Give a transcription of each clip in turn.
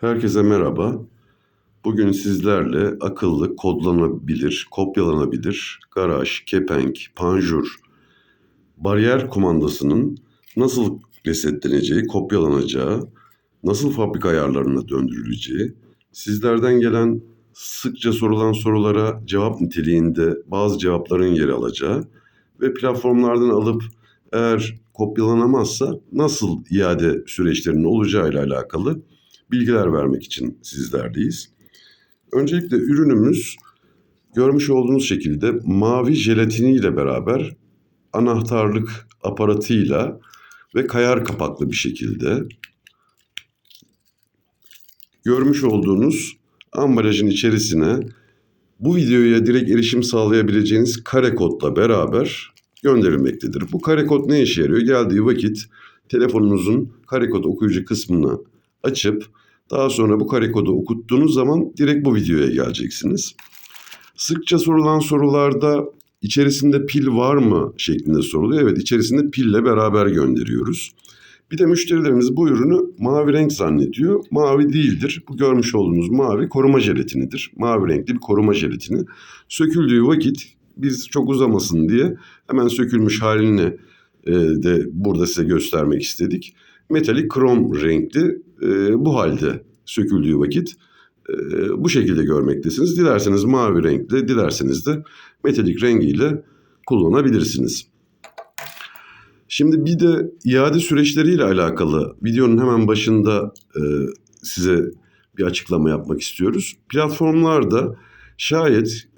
Herkese merhaba. Bugün sizlerle akıllı, kodlanabilir, kopyalanabilir, garaj, kepenk, panjur, bariyer kumandasının nasıl resetleneceği, kopyalanacağı, nasıl fabrika ayarlarına döndürüleceği, sizlerden gelen sıkça sorulan sorulara cevap niteliğinde bazı cevapların yer alacağı ve platformlardan alıp eğer kopyalanamazsa nasıl iade süreçlerinin olacağıyla alakalı bilgiler vermek için sizlerdeyiz. Öncelikle ürünümüz görmüş olduğunuz şekilde mavi jelatiniyle beraber anahtarlık aparatıyla ve kayar kapaklı bir şekilde görmüş olduğunuz ambalajın içerisine bu videoya direkt erişim sağlayabileceğiniz kare kodla beraber gönderilmektedir. Bu kare kod ne işe yarıyor? Geldiği vakit telefonunuzun kare kod okuyucu kısmını açıp daha sonra bu kare kodu okuttuğunuz zaman direkt bu videoya geleceksiniz. Sıkça sorulan sorularda içerisinde pil var mı şeklinde soruluyor. Evet içerisinde pille beraber gönderiyoruz. Bir de müşterilerimiz bu ürünü mavi renk zannediyor. Mavi değildir. Bu görmüş olduğunuz mavi koruma jelatinidir. Mavi renkli bir koruma jelatini. Söküldüğü vakit biz çok uzamasın diye hemen sökülmüş halini e, de burada size göstermek istedik. Metalik krom renkli e, bu halde söküldüğü vakit e, bu şekilde görmektesiniz. Dilerseniz mavi renkli, dilerseniz de metalik rengiyle kullanabilirsiniz. Şimdi bir de iade süreçleriyle alakalı videonun hemen başında e, size bir açıklama yapmak istiyoruz. Platformlarda şayet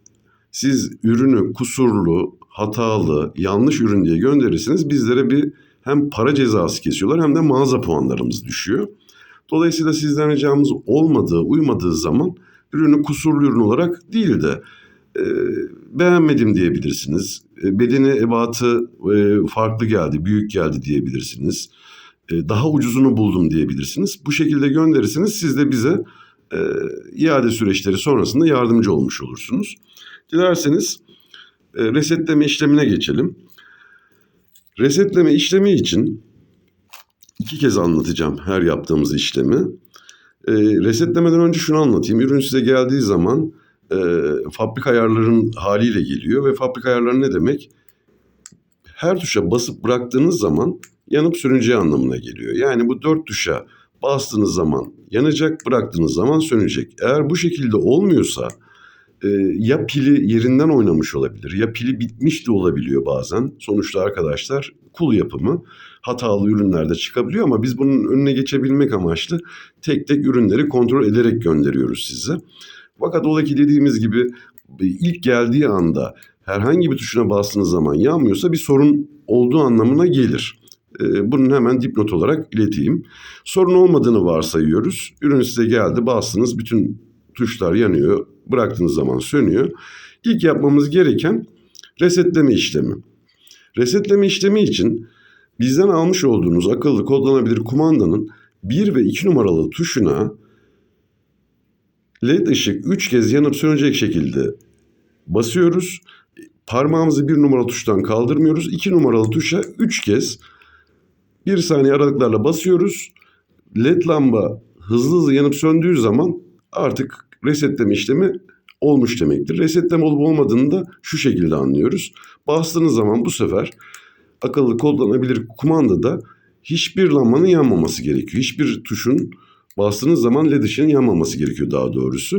siz ürünü kusurlu, hatalı, yanlış ürün diye gönderirsiniz bizlere bir hem para cezası kesiyorlar hem de mağaza puanlarımız düşüyor. Dolayısıyla sizden ricamız olmadığı, uymadığı zaman ürünü kusurlu ürün olarak değil de e, beğenmedim diyebilirsiniz. E, bedeni ebatı e, farklı geldi, büyük geldi diyebilirsiniz. E, daha ucuzunu buldum diyebilirsiniz. Bu şekilde gönderirsiniz siz de bize e, iade süreçleri sonrasında yardımcı olmuş olursunuz. Dilerseniz e, resetleme işlemine geçelim. Resetleme işlemi için iki kez anlatacağım her yaptığımız işlemi. E, resetlemeden önce şunu anlatayım. Ürün size geldiği zaman e, fabrika ayarların haliyle geliyor ve fabrika ayarları ne demek? Her tuşa basıp bıraktığınız zaman yanıp söneceği anlamına geliyor. Yani bu dört tuşa bastığınız zaman yanacak, bıraktığınız zaman sönecek. Eğer bu şekilde olmuyorsa e, ya pili yerinden oynamış olabilir ya pili bitmiş de olabiliyor bazen. Sonuçta arkadaşlar kul yapımı hatalı ürünlerde çıkabiliyor ama biz bunun önüne geçebilmek amaçlı tek tek ürünleri kontrol ederek gönderiyoruz size. Fakat ola ki dediğimiz gibi ilk geldiği anda herhangi bir tuşuna bastığınız zaman yanmıyorsa bir sorun olduğu anlamına gelir. Ee, bunun hemen dipnot olarak ileteyim. Sorun olmadığını varsayıyoruz. Ürün size geldi bastınız bütün tuşlar yanıyor. Bıraktığınız zaman sönüyor. İlk yapmamız gereken resetleme işlemi. Resetleme işlemi için bizden almış olduğunuz akıllı kodlanabilir kumandanın 1 ve 2 numaralı tuşuna LED ışık 3 kez yanıp sönecek şekilde basıyoruz. Parmağımızı 1 numaralı tuştan kaldırmıyoruz. 2 numaralı tuşa 3 kez 1 saniye aralıklarla basıyoruz. LED lamba hızlı hızlı yanıp söndüğü zaman artık resetleme işlemi olmuş demektir. Resetleme olup olmadığını da şu şekilde anlıyoruz. Bastığınız zaman bu sefer akıllı kodlanabilir kumandada hiçbir lambanın yanmaması gerekiyor. Hiçbir tuşun bastığınız zaman led ışığın yanmaması gerekiyor daha doğrusu.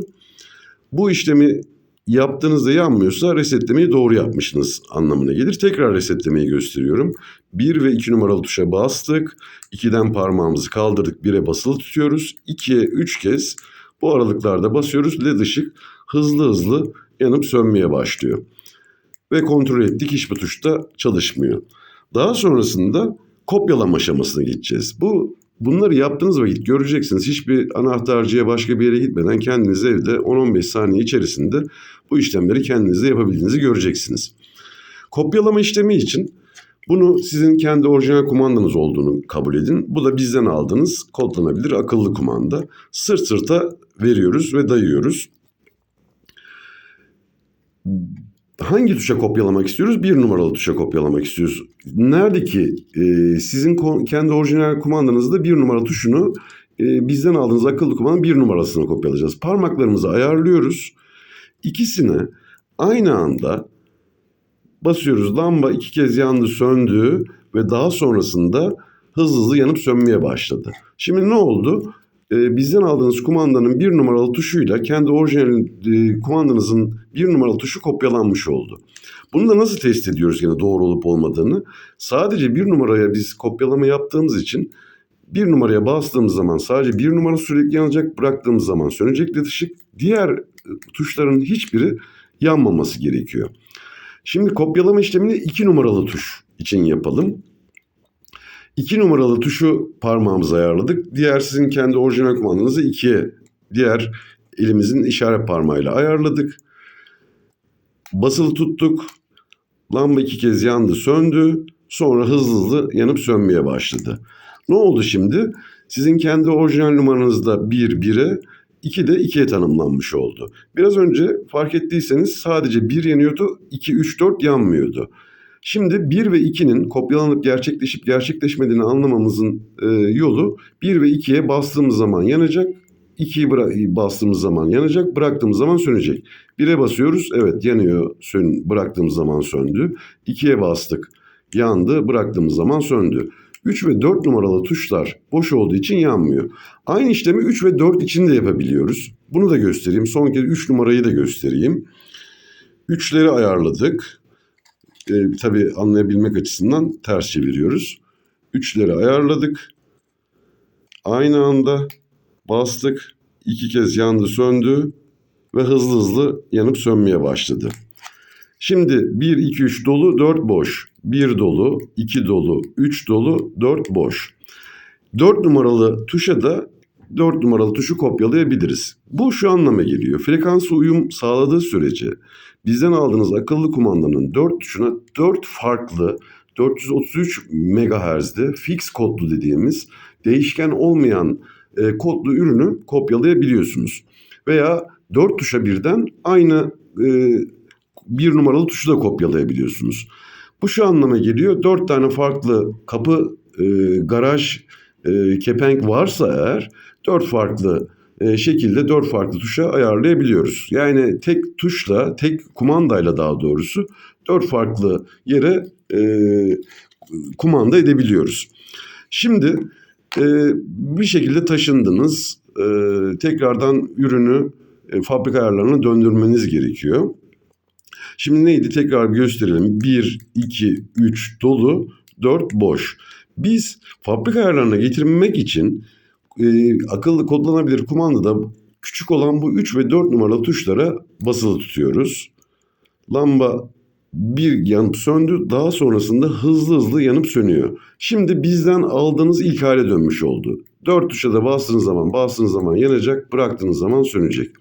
Bu işlemi yaptığınızda yanmıyorsa resetlemeyi doğru yapmışsınız anlamına gelir. Tekrar resetlemeyi gösteriyorum. 1 ve 2 numaralı tuşa bastık. 2'den parmağımızı kaldırdık. 1'e basılı tutuyoruz. 2'ye 3 kez bu aralıklarda basıyoruz. LED ışık hızlı hızlı yanıp sönmeye başlıyor. Ve kontrol ettik hiçbir tuşta çalışmıyor. Daha sonrasında kopyalama aşamasına geçeceğiz. Bu bunları yaptığınız vakit göreceksiniz. Hiçbir anahtarcıya başka bir yere gitmeden kendiniz evde 10-15 saniye içerisinde bu işlemleri kendinizde yapabildiğinizi göreceksiniz. Kopyalama işlemi için bunu sizin kendi orijinal kumandanız olduğunu kabul edin. Bu da bizden aldığınız kodlanabilir akıllı kumanda. Sırt sırta veriyoruz ve dayıyoruz. Hangi tuşa kopyalamak istiyoruz? Bir numaralı tuşa kopyalamak istiyoruz. Nerede ki e, sizin kendi orijinal kumandanızda bir numaralı tuşunu e, bizden aldığınız akıllı kumandanın bir numarasını kopyalayacağız. Parmaklarımızı ayarlıyoruz. İkisine aynı anda basıyoruz. Lamba iki kez yandı söndü ve daha sonrasında hızlı hızlı yanıp sönmeye başladı. Şimdi ne oldu? Ee, bizden aldığınız kumandanın bir numaralı tuşuyla kendi orijinal e, kumandanızın bir numaralı tuşu kopyalanmış oldu. Bunu da nasıl test ediyoruz yine doğru olup olmadığını? Sadece bir numaraya biz kopyalama yaptığımız için bir numaraya bastığımız zaman sadece bir numara sürekli yanacak, bıraktığımız zaman sönecek ışık. Diğer e, tuşların hiçbiri yanmaması gerekiyor. Şimdi kopyalama işlemini iki numaralı tuş için yapalım. İki numaralı tuşu parmağımıza ayarladık. Diğer sizin kendi orijinal kumandanızı ikiye, diğer elimizin işaret parmağıyla ayarladık. Basılı tuttuk. Lamba iki kez yandı, söndü. Sonra hızlı hızlı yanıp sönmeye başladı. Ne oldu şimdi? Sizin kendi orijinal numaranızda 1 1'e 2 de 2'ye tanımlanmış oldu. Biraz önce fark ettiyseniz sadece 1 yanıyordu, 2, 3, 4 yanmıyordu. Şimdi 1 ve 2'nin kopyalanıp gerçekleşip gerçekleşmediğini anlamamızın e, yolu 1 ve 2'ye bastığımız zaman yanacak, 2'yi bıra- bastığımız zaman yanacak, bıraktığımız zaman sönecek. 1'e basıyoruz, evet yanıyor, sön, bıraktığımız zaman söndü. 2'ye bastık, yandı, bıraktığımız zaman söndü. 3 ve 4 numaralı tuşlar boş olduğu için yanmıyor. Aynı işlemi 3 ve 4 için de yapabiliyoruz. Bunu da göstereyim. Son kez 3 numarayı da göstereyim. 3'leri ayarladık. Ee, tabii anlayabilmek açısından ters çeviriyoruz. 3'leri ayarladık. Aynı anda bastık. iki kez yandı söndü ve hızlı hızlı yanıp sönmeye başladı. Şimdi 1, 2, 3 dolu, 4 boş. 1 dolu, 2 dolu, 3 dolu, 4 boş. 4 numaralı tuşa da 4 numaralı tuşu kopyalayabiliriz. Bu şu anlama geliyor. Frekansı uyum sağladığı sürece bizden aldığınız akıllı kumandanın 4 tuşuna 4 farklı 433 MHz'de fix kodlu dediğimiz değişken olmayan e, kodlu ürünü kopyalayabiliyorsunuz. Veya 4 tuşa birden aynı e, bir numaralı tuşu da kopyalayabiliyorsunuz. Bu şu anlama geliyor. Dört tane farklı kapı, e, garaj, e, kepenk varsa eğer dört farklı e, şekilde dört farklı tuşa ayarlayabiliyoruz. Yani tek tuşla, tek kumandayla daha doğrusu dört farklı yere e, kumanda edebiliyoruz. Şimdi e, bir şekilde taşındınız. E, tekrardan ürünü e, fabrika ayarlarına döndürmeniz gerekiyor. Şimdi neydi tekrar bir gösterelim. 1, 2, 3 dolu, 4 boş. Biz fabrika ayarlarına getirmek için e, akıllı kodlanabilir kumandada küçük olan bu 3 ve 4 numaralı tuşlara basılı tutuyoruz. Lamba bir yanıp söndü. Daha sonrasında hızlı hızlı yanıp sönüyor. Şimdi bizden aldığınız ilk hale dönmüş oldu. 4 tuşa da bastığınız zaman bastığınız zaman yanacak, bıraktığınız zaman sönecek.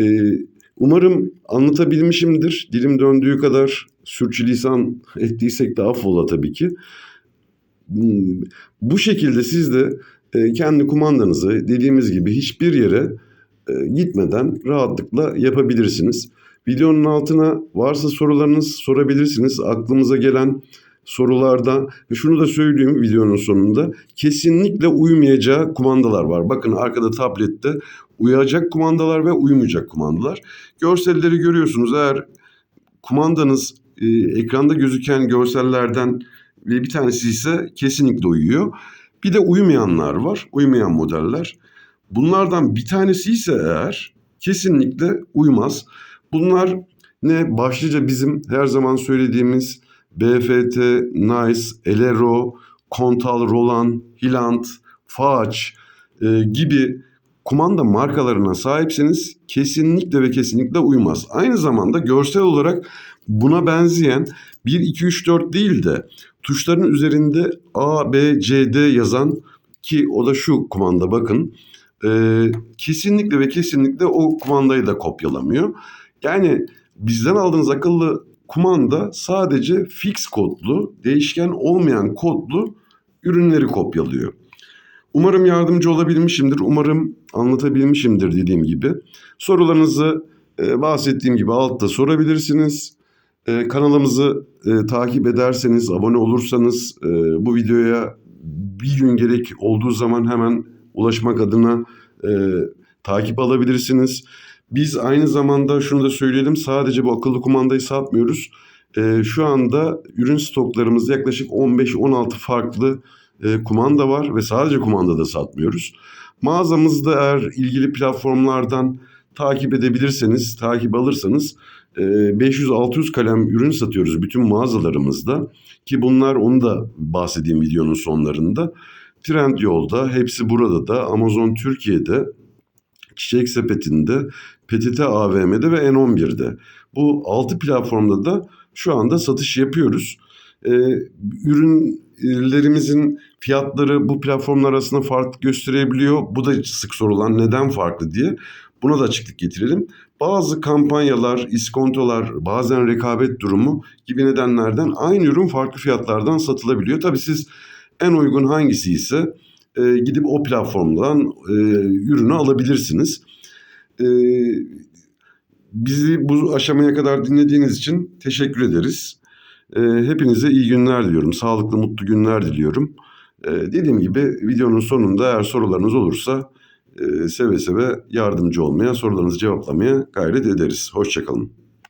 Ee, umarım anlatabilmişimdir. Dilim döndüğü kadar sürçülisan ettiysek de affola tabii ki. Bu şekilde siz de e, kendi kumandanızı dediğimiz gibi hiçbir yere e, gitmeden rahatlıkla yapabilirsiniz. Videonun altına varsa sorularınız sorabilirsiniz. Aklımıza gelen sorularda ve şunu da söyleyeyim videonun sonunda kesinlikle uymayacağı kumandalar var. Bakın arkada tablette uyacak kumandalar ve uymayacak kumandalar. Görselleri görüyorsunuz. Eğer kumandanız e, ekranda gözüken görsellerden ve bir tanesi ise kesinlikle uyuyor. Bir de uymayanlar var. Uymayan modeller. Bunlardan bir tanesi ise eğer kesinlikle uymaz. Bunlar ne? Başlıca bizim her zaman söylediğimiz BFT, Nice, Elero, Kontal, Roland, Hilant, Faç e, gibi kumanda markalarına sahipseniz kesinlikle ve kesinlikle uymaz. Aynı zamanda görsel olarak buna benzeyen 1, 2, 3, 4 değil de tuşların üzerinde A, B, C, D yazan ki o da şu kumanda bakın. e, kesinlikle ve kesinlikle o kumandayı da kopyalamıyor. Yani bizden aldığınız akıllı kumanda sadece fix kodlu, değişken olmayan kodlu ürünleri kopyalıyor. Umarım yardımcı olabilmişimdir. Umarım anlatabilmişimdir dediğim gibi. Sorularınızı e, bahsettiğim gibi altta sorabilirsiniz. E, kanalımızı e, takip ederseniz, abone olursanız e, bu videoya bir gün gerek olduğu zaman hemen ulaşmak adına e, takip alabilirsiniz. Biz aynı zamanda şunu da söyleyelim sadece bu akıllı kumandayı satmıyoruz. E, şu anda ürün stoklarımızda yaklaşık 15-16 farklı e, kumanda var ve sadece kumanda da satmıyoruz. Mağazamızda eğer ilgili platformlardan takip edebilirseniz, takip alırsanız 500-600 kalem ürün satıyoruz bütün mağazalarımızda. Ki bunlar onu da bahsedeyim videonun sonlarında. Trendyol'da, hepsi burada da, Amazon Türkiye'de, Çiçek Sepeti'nde, PTT AVM'de ve N11'de. Bu 6 platformda da şu anda satış yapıyoruz. Ee, ürünlerimizin fiyatları bu platformlar arasında farklı gösterebiliyor. Bu da sık sorulan neden farklı diye. Buna da açıklık getirelim. Bazı kampanyalar, iskontolar, bazen rekabet durumu gibi nedenlerden aynı ürün farklı fiyatlardan satılabiliyor. Tabii siz en uygun hangisi ise e, gidip o platformdan e, ürünü alabilirsiniz. E, bizi bu aşamaya kadar dinlediğiniz için teşekkür ederiz. E, hepinize iyi günler diliyorum. Sağlıklı, mutlu günler diliyorum. E, dediğim gibi videonun sonunda eğer sorularınız olursa seve seve yardımcı olmaya, sorularınızı cevaplamaya gayret ederiz. Hoşçakalın.